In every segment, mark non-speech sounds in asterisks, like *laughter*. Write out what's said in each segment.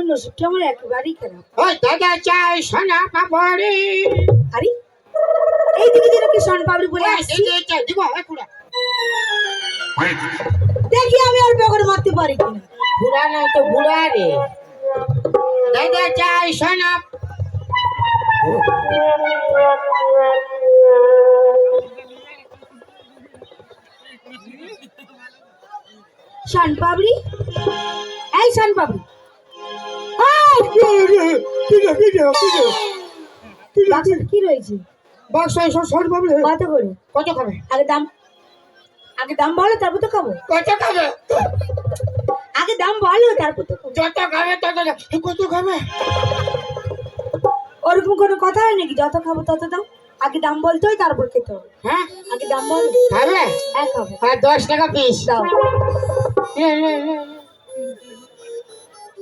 ওই নসিবটা আমার একেবারেই খারাপ। ওই দাদা চাই সোনা পাপড়ি। আরে এই দিকে যেন কি সন পাবড়ি বলে আসছি? দিব এ কুড়া দেখি আমি আর পকেট মারতে পারি কিনা। বুড়া নাই তো বুড়া রে। দাদা চাই সোনা। শান পাবড়ি এই শান পাবড়ি কি রয়েছে? বাক্স এসব সোনা পাপড়ি কত করে? কত খাবে আগে দাম আগে দাম বলো তারপর তো খাব। কত খাবে আগে দাম বলো তারপর তো যত খাবে তত কত খাবে? ওরকম কোনো কথা হয় নাকি? যত খাব তত দাম আগে দাম বলতে হয় তারপর খেতে হবে। হ্যাঁ? আগে দাম বলো। খাবে হ্যাঁ খাব। আর দশ টাকা পিস দাও। লে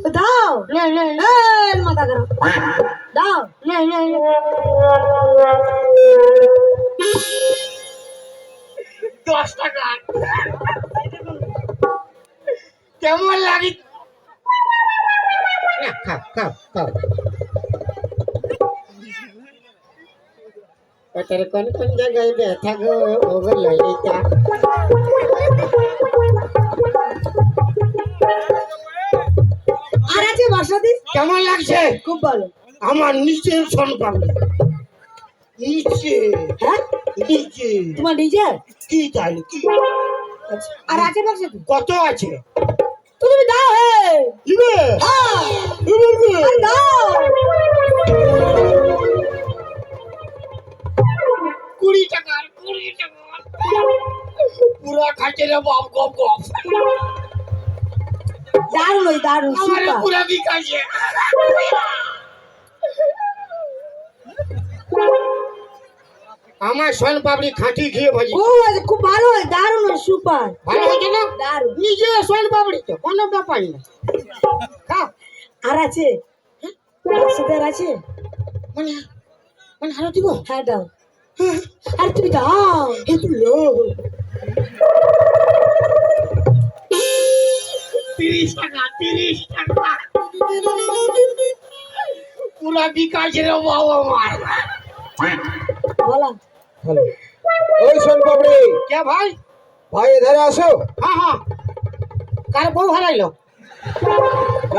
দাও। মাথা খারাপ দাও। দশ টাকা। কেমন লাগে? না, খাও খাও খাও। কোন কোন জায়গায় ব্যথা গো? ওগো ললিতা। আর কেমন লাগছে? খুব ভালো। আমার নিচের সন পাবো। নিচে হ্যাঁ? নিচে তোমার নিজের? কি তাহলে কি আর আছে বাসাতে কত আছে? তো তুমি দাও হে! দিবে হ্যাঁ। দিবে দাও। কুড়ি টাকা কুড়ি টাকা। পুরা খাইছে রে বাপ গপ গপ দারুণ ওই দারুণ আমার সন পাবলি খাঁটি খেয়ে ভাজি ও আছে খুব ভালো হয় দারুণ ওই সুপার। ভালো হয়েছে না? দারুণ নিজে সন পাবলি তো কোনো ব্যাপার না। খাও আর আছে? বাসাতে আর আছে? মানে মানে আরও দিব? হ্যাঁ দাও। আর তুমি দাও এ তো লো তিরিশ টাকা তিরিশ টাকা। পুরা বিকাশ রে বাবা আমার বলা। হ্যালো ওই সোন পাপড়ি। কে ভাই? ভাই এধারে আসো। হ্যাঁ হ্যাঁ। কার বউ হারাইলো?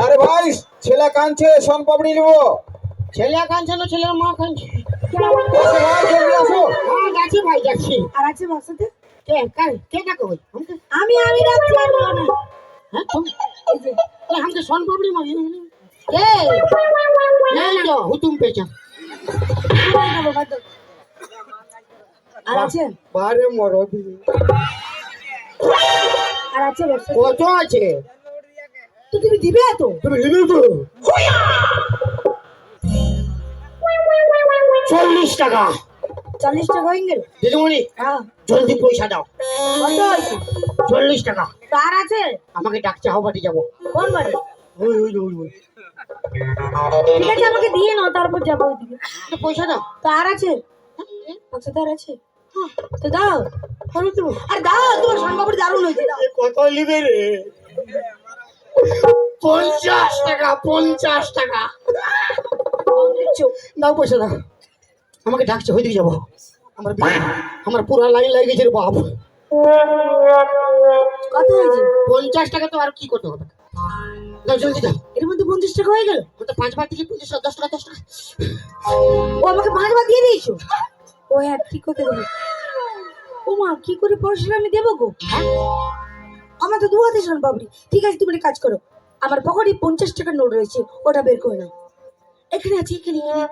আরে ভাই ছেলে কাঁদছে সোন পাপড়ি নেব। ছেলে কাঁদছে না ছেলের মা কাঁদছে? আসো ভাই জলদি আসো। হ্যাঁ যাচ্ছি ভাই যাচ্ছি। আর আছে কে কার কে ডাকে ভাই? আমাকে আমি আমি রাখছি হ্যাঁ আমাকে সোন পাপড়ি মারি এই এই তো হুতুম পেঁচা আর আছে? বারে মরো আর আছে কত আছে? তো তুমি দিবে তো? তুমি নেবে তো? চল্লিশ টাকা। চল্লিশ টাকা হয়ে গেল? দিদিমণি হ্যাঁ। জলদি পয়সা দাও। কত চল্লিশ টাকা। তার আছে? আমাকে ডাকছে হাওয়াটি যাব। কোন বাড়ি? ওই ওই ওই ওই। ঠিক আছে আমাকে দিয়ে নাও তারপর যাব ওইদিকে। পয়সা দাও। তার আছে? আচ্ছা তার আছে। তো দাও। আমি তো আর দাও তোমার দারুণ হয়েছে কত নিবে রে? পঞ্চাশ টাকা পঞ্চাশ টাকা। দাও পয়সা দাও। আমাকে ডাকছে ওইদিকে যাব। আমার আমার পুরা লাইন লাগে গেছে রে বাপ। কত হয়েছে? পঞ্চাশ টাকা তো আর কি করতে হবে? দাও জলদি দাও এর মধ্যে পঞ্চাশ টাকা হয়ে গেল? তো পাঁচবার থেকে পঞ্চাশ দশ টাকা দশ টাকা। ও আমাকে পাঁচবার দিয়ে দিয়েছ? ও হ্যাঁ ঠিক করতে দেবো ও মা কি করে পয়সাটা আমি দেবো গো? আমার তো দু হাতে শোন বাবরি। ঠিক আছে তুমি কাজ করো। আমার পকেটে পঞ্চাশ টাকার নোট রয়েছে ওটা বের করে নাও। এখানে আছে এখানে এখানে।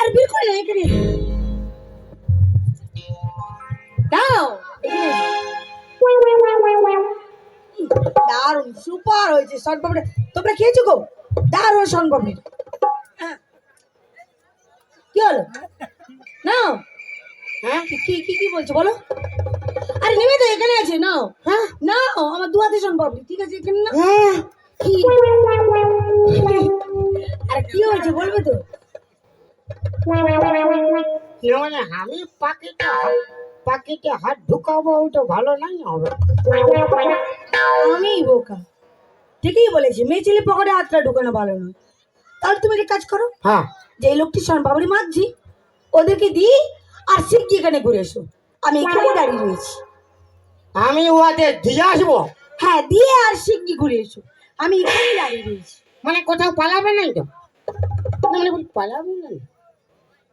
আর বের করে নাও এখানে। দাও দারুণ সুপার হয়েছে শর্ট পাপড়ি। তোমরা খেয়েছো গো? দারুণ শর্ট পাপড়ি। হ্যাঁ। কি হলো? নাও। হ্যাঁ কি কি কি বলছো বলো? আরে নেবে তো এখানে আছে নাও। হ্যাঁ। নাও আমার দু হাতে শোন পাপড়ি ঠিক আছে এখানে না হ্যাঁ। আরে কি হয়েছে বলবে তো? না মানে আমি পাকেটে পাকেটে হাত ঢুকাবো ওটা ভালো নাই হবে। আমি বোকা। ঠিকই বলেছি মেয়ে ছেলে পকেটে হাতটা ঢুকানো ভালো নয়। তাহলে তুমি একটা কাজ করো হ্যাঁ। যে লোকটি শোন বাবরি মাঝি ওদেরকে দিই আর শিখছি এখানে ঘুরে এসো। আমি এখানে দাঁড়িয়ে রয়েছি। আমি ওদের দিয়ে আসব? হ্যাঁ দিয়ে আর শিখছি ঘুরে এসো। আমি এখানে দাঁড়িয়ে রয়েছি। মানে কোথাও পালাবে নাই তো? মানে পালাবে না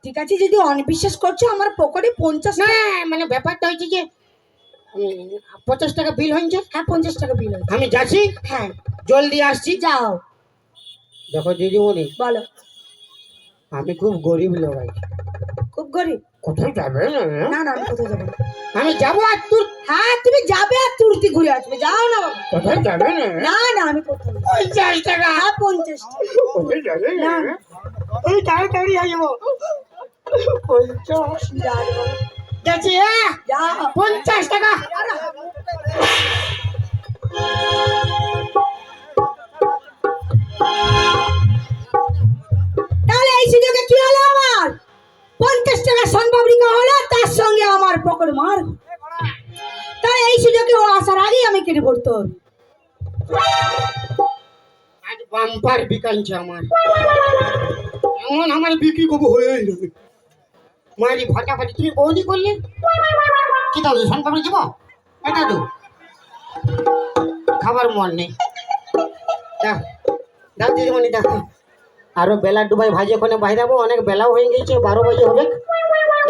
ঠিক আছে? যদি অনবিশ্বাস করছ আমার পকেটে পঞ্চাশ না মানে ব্যাপারটা হচ্ছে যে পঞ্চাশ টাকা বিল হয়েছে। হ্যাঁ পঞ্চাশ টাকা বিল হয়েছে। আমি যাচ্ছি? হ্যাঁ। জলদি আসছি। যাও। দেখো দিদিমণি। বলো। আমি খুব গরিব লোক খুব গরিব? কোথাও যাবে? না না। আমি কোথাও যাব আমি যাব আর তোর হ্যাঁ তুমি যাবে আর তুর্তি ঘুরে আসবে। যাও না বাবা। কোথাও যাবে না? না না আমি না। পঞ্চাশ টাকা। হ্যাঁ পঞ্চাশ টাকা। কোথাও যাবে? না। আমি তাড়াতাড়ি আসব। পঞ্চাশ। গেছি পঞ্চাশ টাকা তাহলে এই সুযোগে কি হলো আমার পঞ্চাশ টাকা সোনপাপড়িকা হলো তার সঙ্গে আমার পকড় মার তাহলে এই সুযোগে ও আসার আগেই আমি কেটে পড়তে হবে বাম্পার বিকাইছে আমার এমন আমার বিক্রি কবু হয়ে যাবে মারি ফাটাফাটি তুমি বৌদি করলে? কি দাও শোন পাবলি দিব এটা তো খাবার মন নেই। দাও দাও দিদিমণি দেখো আরও বেলা ডুবাই ভাজি ওখানে বাইরাবো অনেক বেলাও হয়ে গেছে বারো বাজে হবে।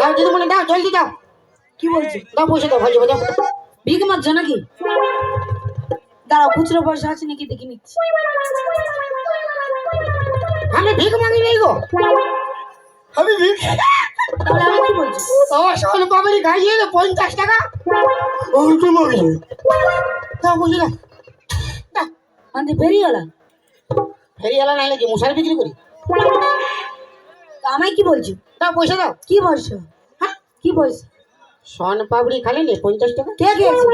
দাও দিদিমণি দাও জলদি দাও। কি বলছো? দাও পয়সা দাও ভাজি ভাজা। ভিক মারছো নাকি? দাঁড়াও খুচরো পয়সা আছে নাকি দেখে নিচ্ছি। আমি ভিক মাগি নেই গো। আমি ভিক? তাহলে আমি কি বলছি? ও শোন পাবলি খাইয়ে দে পঞ্চাশ টাকা? ও তো পয়সা দাও ফেরিওয়ালা। কি মশারি বিক্রি করি? তা আমায় কি বলছো? দাও পয়সা দাও। কি বলছো? হ্যাঁ কি বলছো? শন পাবড়ি খালি নে পঞ্চাশ টাকা। কে খেয়েছে?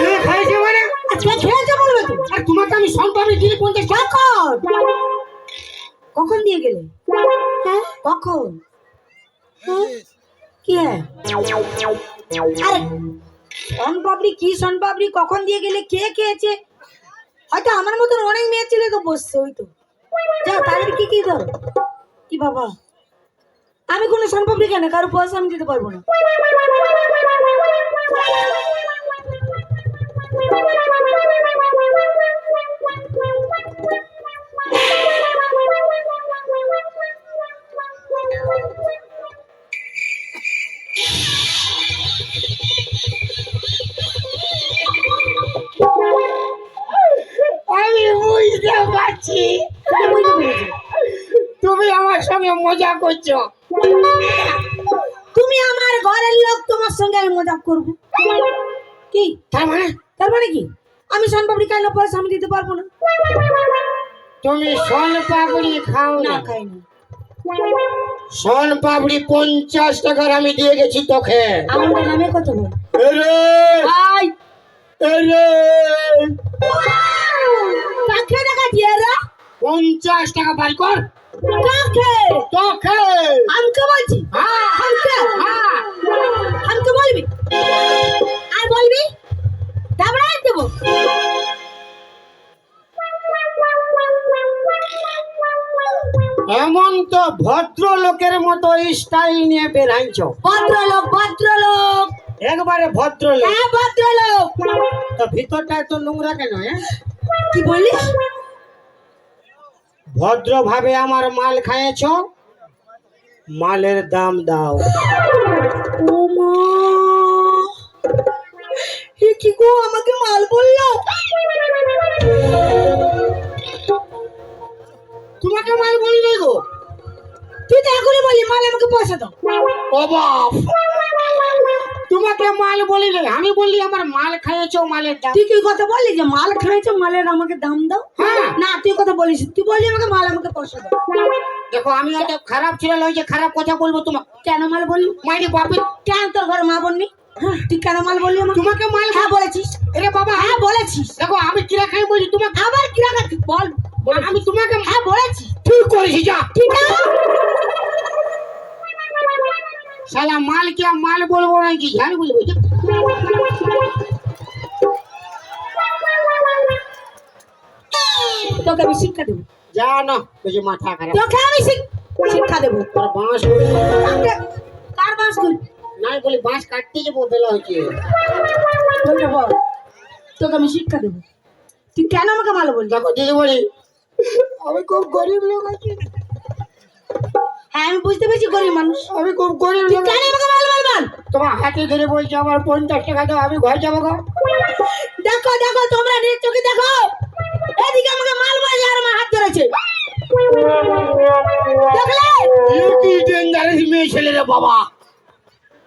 কে খাইছে মানে? আজকে খেয়েছে বলবে তো। আর তোমাকে আমি শন পাবড়ি দিলি পঞ্চাশ টাকা। কখন দিয়ে গেলে? হ্যাঁ? কখন? হ্যাঁ? কি? আরে সনপাপড়ি কি সনপাপড়ি কখন দিয়ে গেলে? কে খেয়েছে? হয়তো আমার মতন অনেক মেয়ে ছেলে তো বসছে ওই তো। যা তাদের কি কি ধরো? কি বাবা? আমি কোনো সনপাপড়ি কেন কারও পয়সা আমি দিতে পারব না। বুঝতে *laughs* পারছি আমি বুঝতে পেরেছি। তুমি আমার সঙ্গে মজা করছ। তুমি আমার ঘরের লোক তোমার সঙ্গে আমি মজা করব। কি? তার মানে? তার মানে কি? আমি সনপাপড়ি খাইলে পয়সা আমি দিতে পারব না। তুমি শন পাপড়ি খাও না। না খাই না শন পাপড়ি পঞ্চাশ টাকার আমি দিয়ে গেছি তোকে। আমার নামে কত পঞ্চাশ টাকা বাড়ি কর। কাকে তোকে। আমাকে বলছি? হ্যাঁ। আমাকে? হ্যাঁ। আমাকে বলবি? আর বলবি? তারপরে দেবো। এমন তো ভদ্র লোকের মতো স্টাইল নিয়ে বেরাইছ ভদ্রলোক ভদ্রলোক। একবারে ভদ্র লোক হ্যাঁ ভদ্রলোক। তো ভিতরটা এত নোংরা কেন হ্যাঁ? কি বলিস? ভদ্র ভাবে আমার মাল খাইয়েছ মালের দাম দাও। কি গো আমাকে মাল তোমাকে মাল বলি নাই আমি বললি আমার মাল খাইয়েছ মালের দাম। তুই কি কথা বললি যে মাল খাইছো মালের আমাকে দাম দাও? হ্যাঁ। না তুই কথা বলিস তুই বললি আমাকে মাল আমাকে পয়সা দাও। দেখো আমি একটা খারাপ ছেলে লই যে খারাপ কথা বলব তোমার কেন মাল বললি? মাইরি বাপে কেন তোর ঘরে মা বলনি তুই কেন মাল বললি আমাকে? তোমাকে মাল হ্যাঁ বলেছিস। আরে বাবা। হ্যাঁ বলেছিস। দেখো আমি কিরা খাই বলি তোমাকে। আবার কি রাখাচ্ছিস বল। আমি তোমাকে হ্যাঁ বলেছিস। ঠিক করেছি যা। ঠিক আছে। সালা মাল কি মাল বলব নাকি? ঝাল বলব তোকে আমি শিক্ষা দেবো। যা না মাথা খারাপ। তোকে আমি শিক্ষা দেবো। তোর বাঁশ কার বাঁশ করি না বলি বাঁশ কাটতে যে বদলা তোকে আমি শিক্ষা দেবো। তুই কেন আমাকে ভালো বলি দেখো দিদি বলি আমি খুব গরিব লোক আছি। হ্যাঁ আমি বুঝতে পেরেছি গরিব মানুষ আমি খুব গরিব তুই কেন আমাকে ভালো বল বল তোমার হাতে ধরে বলছি আমার পঞ্চাশ টাকা দাও আমি ঘর যাব গো। দেখো দেখো তোমরা নিজের চোখে দেখো। এদিকে আমাকে মাল বলছে আর আমার হাত ধরেছে। দেখলে? কি ডেঞ্জারাস মেয়ে ছেলে রে বাবা।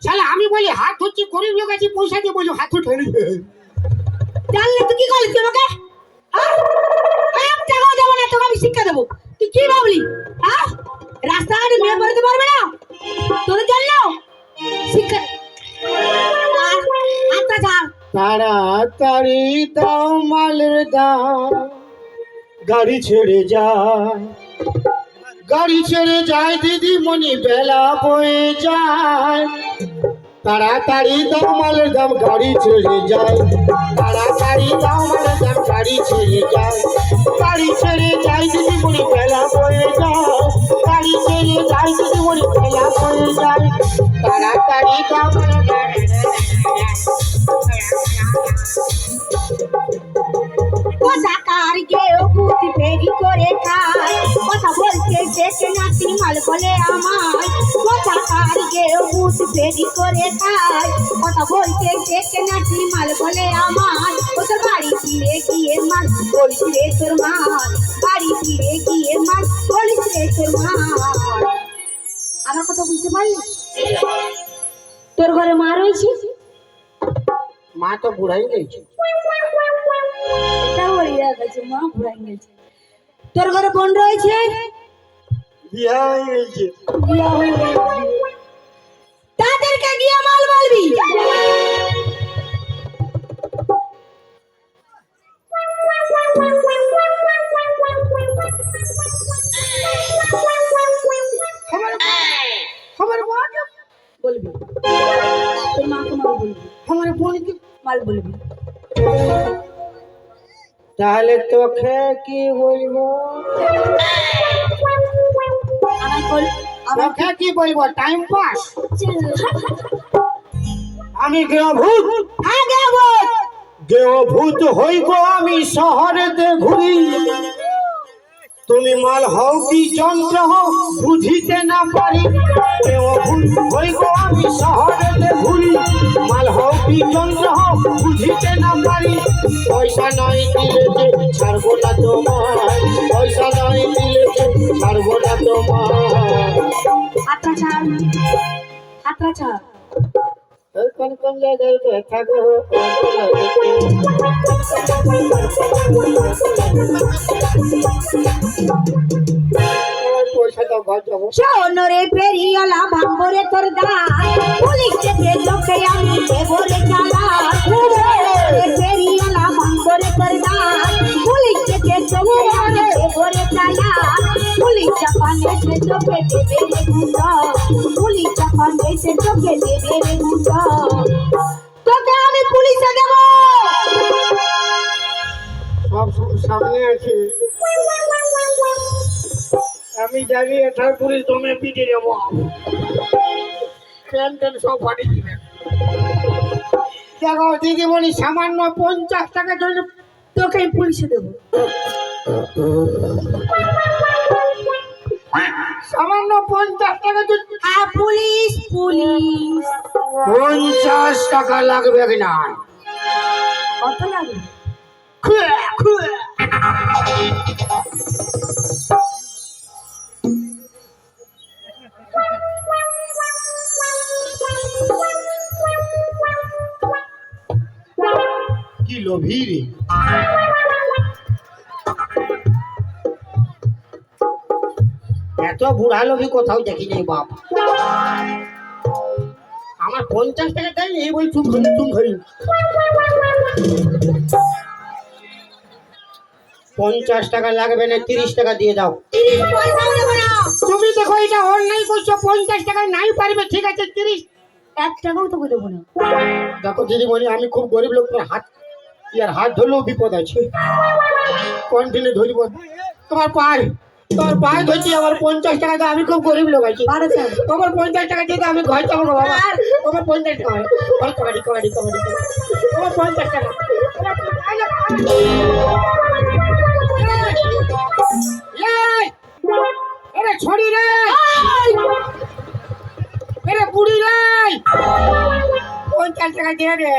শালা আমি বলি হাত হচ্ছে গরিব লোক আছি পয়সা দিয়ে বলছি হাত উঠে জানলে তুই কি করলি হ্যাঁ? এক টাকাও দেবো না তোকে আমি শিক্ষা দেবো। তুই কি ভাবলি? হ্যাঁ রাস্তাঘাটে মেয়ে পড়তে পারবে না? তাড়াতাড়ি দাও মালের দাম। গাড়ি ছেড়ে যায়। গাড়ি ছেড়ে যায়, দিদি মনি বেলা বয়ে যায়। তাড়াতাড়ি দাও মালের দাম, গাড়ি ছেড়ে যায়। তাড়াতাড়ি দাম, গাড়ি ছেড়ে যায়। গাড়ি ছেড়ে যায়, দিদি মনি বেলা বয়ে ছেড়ে যায় দিদি মনি বেলা বয়ে যায় তাড়াতাড়ি দাও মালের দাম কোথাকার গেও পুঁতি ফেরি করে খায় কথা বলতে দেখে নাতি মাল বলে আমায় কোথাকার গেও পুঁতি ফেরি করে খায় কথা বলতে দেখে নাতি মাল বলে আমায় ও তোর বাড়ি ফিরে গিয়ে মাল বলিস রে তোর মাল বাড়ি ফিরে গিয়ে মাল বলিস রে তোর মাল আমার কথা বুঝতে পারলি? তোর ঘরে মা রয়েছে? মা তো বুড়াই গেছে। এটা বলি গেছে মা গেছে। তোর ঘরে বোন রয়েছে? বিয়া হয়ে গেছে। বিয়া হয়ে গেছে। তাদেরকে গিয়ে মাল বলবি? বলবি? তাহলে তোকে কি বলব? তোকে কি বলব? টাইম পাস আমি গেহভূত। দেহভূত গৃহভূত হইব আমি শহরেতে ঘুরি। তুমি মাল হও কি যন্ত্র হও, বুঝিতে না পারি। গৃহভূত হইব আমি শহরেতে ঘুরি। মাল হও কি যন্ত্র হও, বুঝিতে না পারি। পয়সা নয় দিলে যে ছাড়বো না তোমার পয়সা নয় দিলে যে ছাড়বো না তোমার হাতটা ছাড় হাতটা ছাড়। কোন কোন জায়গায় দেখা গো সোনরে পেরিয়ালা ভাঙ্গরে তোর দাঁত পুলিশ থেকে চোখে আমি দেবরে চালা সোনরে ভাঙ্গরে তোর দাঁত পুলিশ আমি দেবরে চালা পুলিশ যখন এসে চোখে দেবে রে গুন্ড পুলিশ যখন এসে চোখে দেবে রে গুন্ড তোকে আমি পুলিশে দেব। সব সামনে আছে। আমি জানি এটার পুলিশ দমে পিটে যাব ট্রেন ট্রেন সব ফাটিয়ে দিবে। দেখো দিদিমণি সামান্য পঞ্চাশ টাকার জন্য তোকে পুলিশে দেব। সামান্য পঞ্চাশ টাকার জন্য পুলিশ পুলিশ। পঞ্চাশ টাকা লাগবে কিনা কত লাগবে। কি লোভী রে? এত বুড়া লোভী কোথাও দেখি নেই বাপ। আমার পঞ্চাশ টাকা দেয় এই বই চুম খাই চুম খাই পঞ্চাশ টাকা লাগবে না তিরিশ টাকা দিয়ে দাও। তুমি দেখো এটা অন্যায় করছ পঞ্চাশ টাকা নাই পারবে ঠিক আছে তিরিশ। এক টাকাও তোকে দেবো না। দেখো দিদিমণি আমি খুব গরিব লোক তোমার হাত ইয়ার হাত ধরলেও বিপদ আছে। কন্টিনিউ ধরব? তোমার পায়ে। তোমার পায়ে ধরছি আমার পঞ্চাশ টাকা তো আমি খুব গরিব লোক আছি। তোমার পঞ্চাশ টাকা দিয়ে আমি ঘর গো বাবা। তোমার পঞ্চাশ টাকা কবাডি কবাডি কবাডি তোমার পঞ্চাশ টাকা! এরে ছড়ি রে! এরে বুড়ি রে! পঞ্চাশ টাকা দিয়ে রে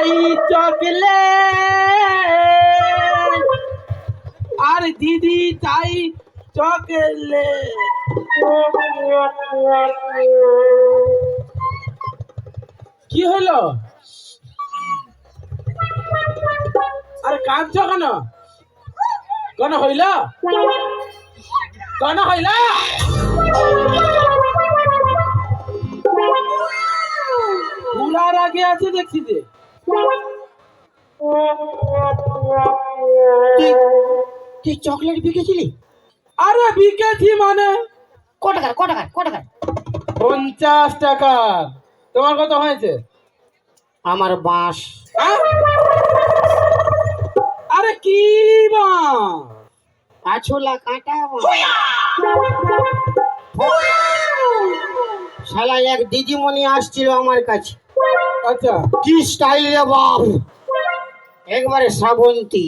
দাদা চাই চকলেট আর দিদি চাই চকলেট কি হলো? আরে কাঁদছ কেন? কেন হইল? কেন হইল? পুরার আগে আছে দেখছি যে। তুই চকলেট বিকেছিলি? আরে বিকেছি মানে? ক টাকার ক টাকার ক টাকার পঞ্চাশ টাকা। তোমার কত হয়েছে? আমার বাঁশ? আরে কি বা পাঁচলা কাটা শালা এক দিদিমণি আসছিল আমার কাছে। আচ্ছা কি স্টাইল রে বাপ? একবারে শ্রাবন্তী।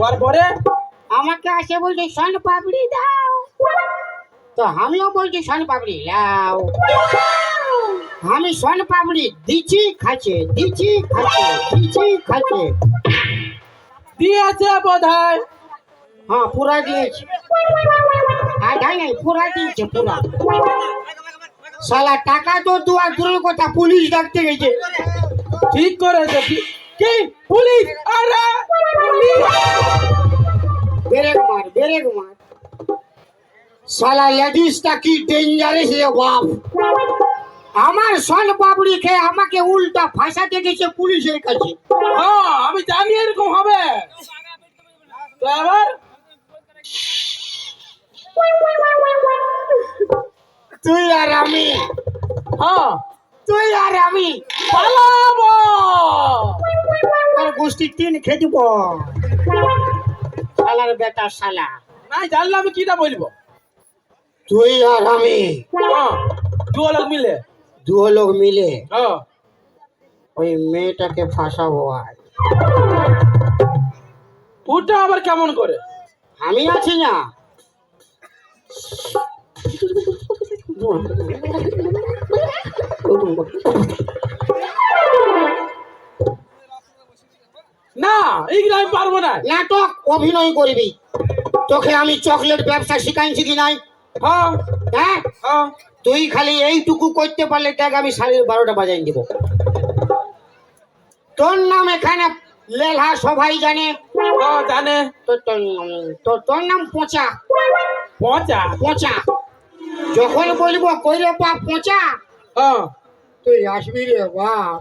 তারপরে আমাকে আসে বলছে শন পাপড়ি দাও। তো আমিও বলছি শন পাপড়ি লাও। আমি শন পাপড়ি দিচ্ছি খাচ্ছে দিচ্ছি খাচ্ছে দিচ্ছি খাচ্ছে। দিয়েছে বোধ হয় হ্যাঁ পুরা দিয়েছি। আধাই নাই পুরা দিয়েছে পুরা। শালা টাকা তো দেওয়া দূরের কথা পুলিশ ডাকতে গেছে। ঠিক করেছে কি পুলিশ? আরে! পুলিশ! বেরেক মার বেরেক মার। শালা লেডিসটা কি ডেঞ্জারাস রে বাপ। আমার সন পাপড়ি খেয়ে আমাকে উল্টা ফাঁসাতে গেছে পুলিশের কাছে। হ্যাঁ আমি জানি এরকম হবে। তো এবার তুই আর আমি। হ্যাঁ তুই আর আমি পালাবো। তোর গোষ্ঠী তিন খেয়ে দিব শালার বেটা শালা। নাই জানলে আমি কিটা বলব? তুই আর আমি। হ্যাঁ দু লোক মিলে। দু লোক মিলে ওই মেয়েটাকে ফাঁসাবো আর ওটা আবার কেমন করে? আমি আছি না। না এইগুলো আমি পারব না? নাটক অভিনয় করবি। তোকে আমি চকলেট ব্যবসা শিখাইছি কি নাই? হ্যাঁ। হ্যাঁ? হ্যাঁ। তুই খালি এইটুকু করতে পারলে দেখ আমি সাড়ে বারোটা বাজাই দিব। তোর নাম এখানে লেলহা সবাই জানে? হ্যাঁ জানে। তোর তোর নাম- তোর তোর নাম পচা। পচা? পচা। যখন বলব কইলে বাপ পচা? হ্যাঁ। তুই আসবি রে বাপ।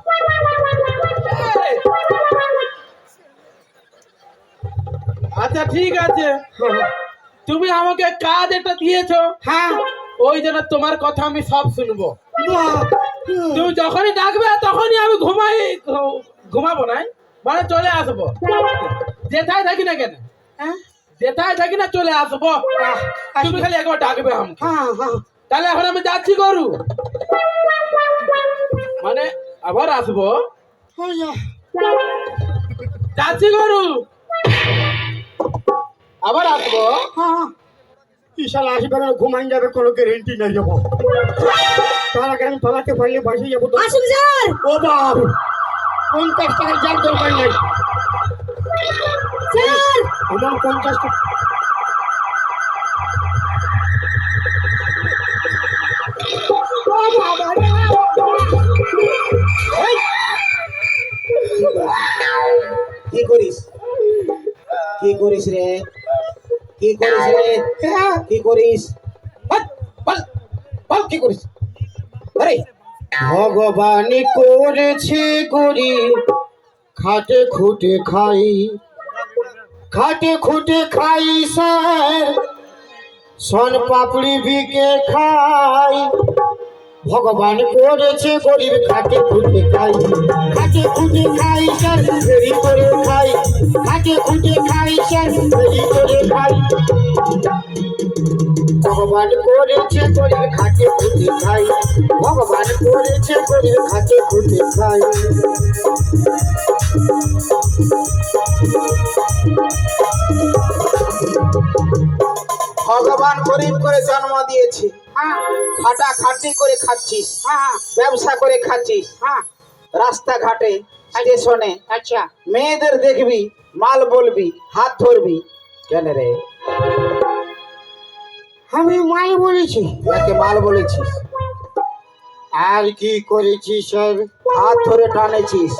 আচ্ছা ঠিক আছে। তুমি আমাকে কাজ একটা দিয়েছ। হ্যাঁ। ওই জন্য তোমার কথা আমি সব শুনব। তুমি যখনই ডাকবে তখনই আমি ঘুমাই ঘুমাবো না মানে চলে আসব। যেথায় থাকি না কেন। হ্যাঁ? যেথায় থাকি না চলে আসব। তুমি খালি একবার ডাকবে আমাকে। হ্যাঁ হ্যাঁ। তাহলে এখন আমি যাচ্ছি গরু। মানে আবার আসব? যাচ্ছি গরু। আবার আসব? হ্যাঁ বিশাল আসবে না ঘুমাই যাবে কোনো গ্যারেন্টি নাই যাব তার আগে আমি পালাতে পারলে বাসে যাব? আসুন স্যার। ও বাপ পঞ্চাশ টাকা যার দরকার নাই। স্যার টাকা। কি করিস? কি করিস রে? কি করিস রে? কি করিস? বল বল বল কি করিস? আরে। ভগবান করেছে করি খাটে খুটে খাই। খাটে খুটে খাই সন পাপড়ি বিকে খাই। ভগবান করেছে গরিব খাটে খুটে খাই। খাটে খুটে খাই, স্যার, দেরি করে খাই। খাটে খুটে খাই, স্যার, দেরি করে খাই। ভগবান করেছে গরিব খাটে খুটে খাই। ভগবান করেছে গরিব খাটে খুটে খাই। ভগবান গরিব করে জন্ম দিয়েছে। হ্যাঁ। খাটা খাটি করে খাচ্ছিস। হ্যাঁ ব্যবসা করে খাচ্ছিস। হ্যাঁ। রাস্তাঘাটে স্টেশনে। আচ্ছা। মেয়েদের দেখবি মাল বলবি হাত ধরবি। কেন রে? আমি মাই বলেছি। যাকে মাল বলেছিস? আর কি করেছি স্যার হাত ধরে টানেছিস।